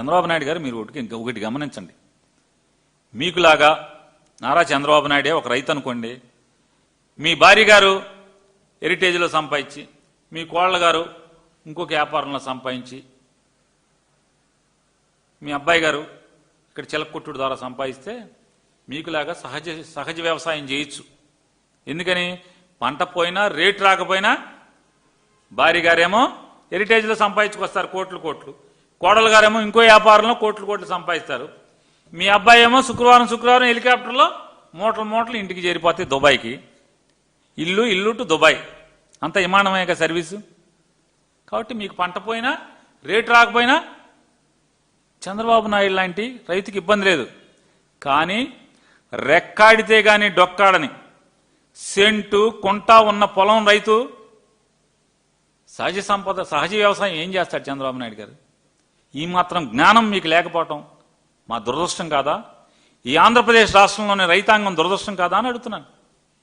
చంద్రబాబు నాయుడు గారు మీరు ఒకటి ఒకటి గమనించండి. మీకులాగా నారా చంద్రబాబు నాయుడే ఒక రైతు అనుకోండి. మీ భార్య గారు హెరిటేజ్లో సంపాదించి మీ కోళ్ళ గారు ఇంకొక వ్యాపారంలో సంపాదించి మీ అబ్బాయి గారు ఇక్కడ చిలకొట్టుడు ద్వారా సంపాదిస్తే మీకులాగా సహజ సహజ వ్యవసాయం చేయొచ్చు. ఎందుకని? పంట పోయినా రేటు రాకపోయినా భార్య గారేమో హెరిటేజ్లో సంపాదించుకొస్తారు కోట్లు కోట్లు. కోడలు గారేమో ఇంకో వ్యాపారంలో కోట్లు కోట్లు సంపాదిస్తారు. మీ అబ్బాయి ఏమో శుక్రవారం శుక్రవారం హెలికాప్టర్లో మూటలు మూటలు ఇంటికి చేరిపోతాయి దుబాయ్కి. ఇల్లు ఇల్లు టు దుబాయ్. అంత విమానమే సర్వీసు? కాబట్టి మీకు పంట పోయినా రేటు రాకపోయినా చంద్రబాబు నాయుడు లాంటి రైతుకి ఇబ్బంది లేదు. కానీ రెక్కాడితే గాని డొక్కాడని సెంటు కుంట ఉన్న పొలం రైతు సహజ సంపద సహజ వ్యవసాయం ఏం చేస్తాడు చంద్రబాబు నాయుడు గారు? ఈ మాత్రం జ్ఞానం మీకు లేకపోవటం మా దురదృష్టం కాదా? ఈ ఆంధ్రప్రదేశ్ రాష్ట్రంలోని రైతాంగం దురదృష్టం కాదా అని అడుగుతున్నాను.